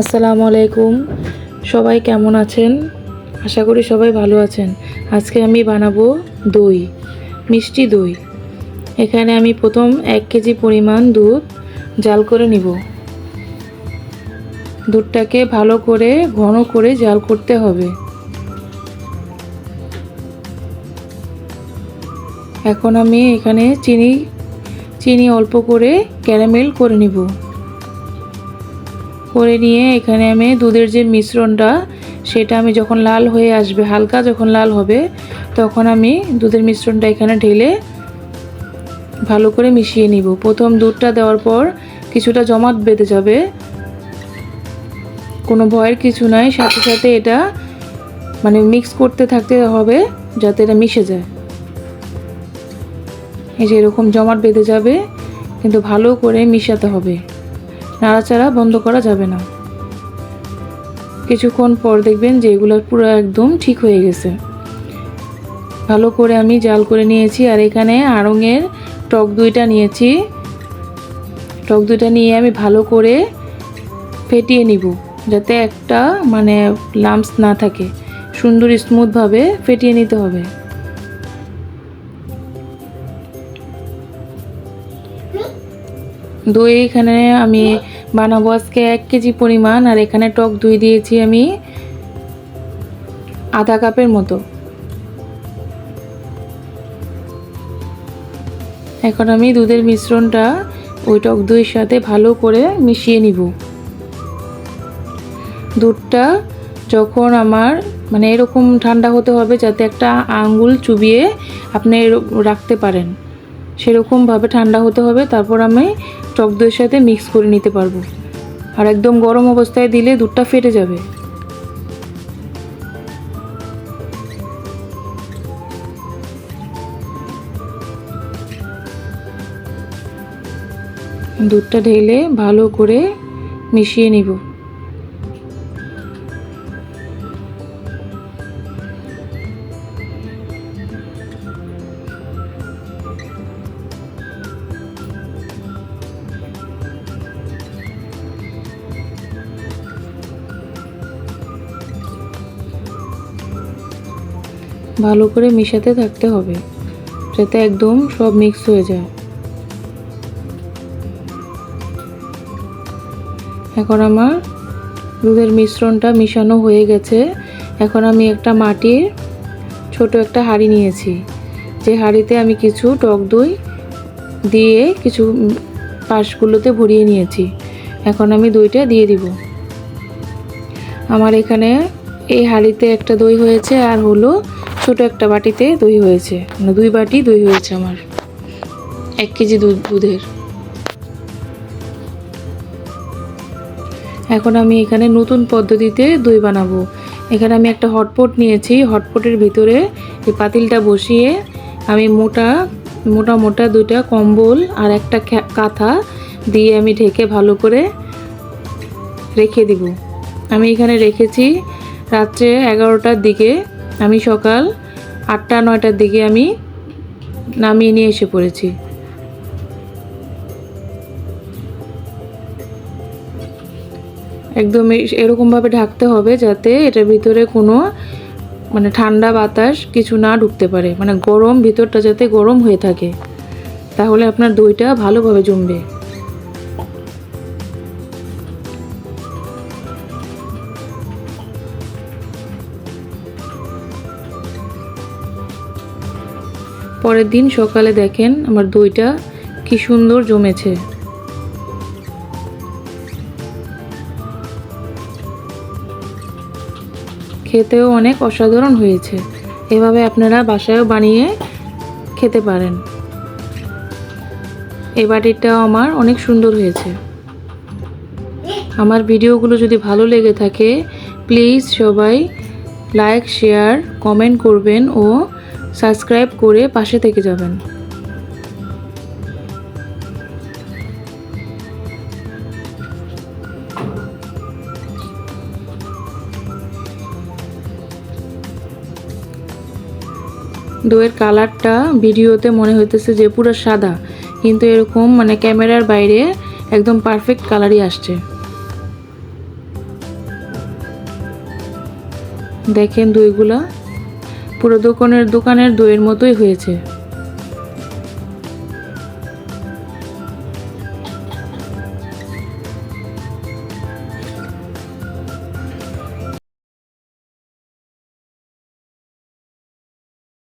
আসসালামু আলাইকুম। সবাই কেমন আছেন? আশা করি সবাই ভালো আছেন। আজকে আমি বানাবো দই, মিষ্টি দই। এখানে আমি প্রথম এক কেজি পরিমাণ দুধ জাল করে নিব। দুধটাকে ভালো করে, ঘন করে জাল করতে হবে। এখন আমি এখানে চিনি চিনি অল্প করে ক্যারামেল করে নিব। করে নিয়ে এখানে আমি দুধের যে মিশ্রণটা, সেটা আমি যখন লাল হয়ে আসবে, হালকা যখন লাল হবে, তখন আমি দুধের মিশ্রণটা এখানে ঢেলে ভালো করে মিশিয়ে নিব। প্রথম দুধটা দেওয়ার পর কিছুটা জমাট বেঁধে যাবে। কোনো ভয়ের কিছু নাই, সাথে সাথে এটা মানে মিক্স করতে থাকতে হবে যাতে এটা মিশে যায়। এই যে এরকম জমাট বেঁধে যাবে, কিন্তু ভালো করে মিশাতে হবে। নাড়াচাড়া বন্ধ করা যাবে না। কিছুক্ষণ পর দেখবেন যে এগুলো পুরো একদম ঠিক হয়ে গেছে। ভালো করে আমি জাল করে নিয়েছি আর এখানে আড়ঙের টক দইটা নিয়েছি। টক দইটা নিয়ে আমি ভালো করে ফেটিয়ে নিব যাতে একটা মানে লাম্পস না থাকে। সুন্দর স্মুথভাবে ফেটিয়ে নিতে হবে। দই এখানে আমি বানাবো আজকে এক কেজি পরিমাণ, আর এখানে টক দই দিয়েছি আমি আধা কাপের মতো। এখন আমি দুধের মিশ্রণটা ওই টক দইয়ের সাথে ভালো করে মিশিয়ে নিব। দুধটা যখন আমার মানে এরকম ঠান্ডা হতে হবে যাতে একটা আঙ্গুল চুবিয়ে আপনি রাখতে পারেন। সেরকমভাবে ঠান্ডা হতে হবে, তারপর আমি টক দইয়ের সাথে মিক্স করে নিতে পারব। আর একদম গরম অবস্থায় দিলে দুধটা ফেটে যাবে। দুধটা ঢেলে ভালো করে মিশিয়ে নিব। ভালো করে মিশাতে থাকতে হবে, যাতে একদম সব মিক্স হয়ে যায়। এখন আমার দুধের মিশ্রণটা মিশানো হয়ে গেছে। এখন আমি একটা মাটির ছোট একটা হাঁড়ি নিয়েছি। যে হাঁড়িতে আমি কিছু টক দই দিয়ে কিছু পাশগুলোতে ভরিয়ে নিয়েছি। এখন আমি দইটা দিয়ে দিব। আমার এখানে এই হাঁড়িতে একটা দই হয়েছে আর হলো ছোট একটা বাটিতে দই হয়েছে। মানে দুই বাটি দই হয়েছে আমার। এক কেজি দুধ দুধের। এখন আমি এখানে নতুন পদ্ধতিতে দই বানাবো। এখানে আমি একটা হটপট নিয়েছি। হটপটের ভিতরে এই পাতিলটা বসিয়ে আমি মোটা মোটা মোটা দুইটা কম্বল আর একটা কাঁথা দিয়ে আমি ঢেকে ভালো করে রেখে দিব। আমি এখানে রেখেছি রাত্রে এগারোটার দিকে আমি সকাল আটটা, নয়টার দিকে আমি নামিয়ে নিয়ে এসে পড়েছি। একদম এরকমভাবে ঢাকতে হবে যাতে এটার ভিতরে কোনো মানে ঠান্ডা বাতাস কিছু না ঢুকতে পারে। মানে গরম ভিতরটা যাতে গরম হয়ে থাকে। তাহলে আপনার দইটা ভালোভাবে জমবে। পরের দিন সকালে দেখেন আমার দইটা কি সুন্দর জমেছে। খেতেও অনেক অসাধারণ হয়েছে। এভাবে আপনারা বাসায়ও বানিয়ে খেতে পারেন। এই বাটিটাও আমার অনেক সুন্দর হয়েছে। আমার ভিডিওগুলো যদি ভালো লেগে থাকে প্লিজ সবাই লাইক শেয়ার কমেন্ট করবেন ও সাবস্ক্রাইব করে পাশে থেকে যাবেন। দইয়ের কালারটা ভিডিওতে মনে হইতেছে যে পুরো সাদা, কিন্তু এরকম মানে ক্যামেরার বাইরে একদম পারফেক্ট কালারই আসছে। দেখেন দইগুলা। পুরো দোকানের দোকানের দইয়ের মতোই হয়েছে।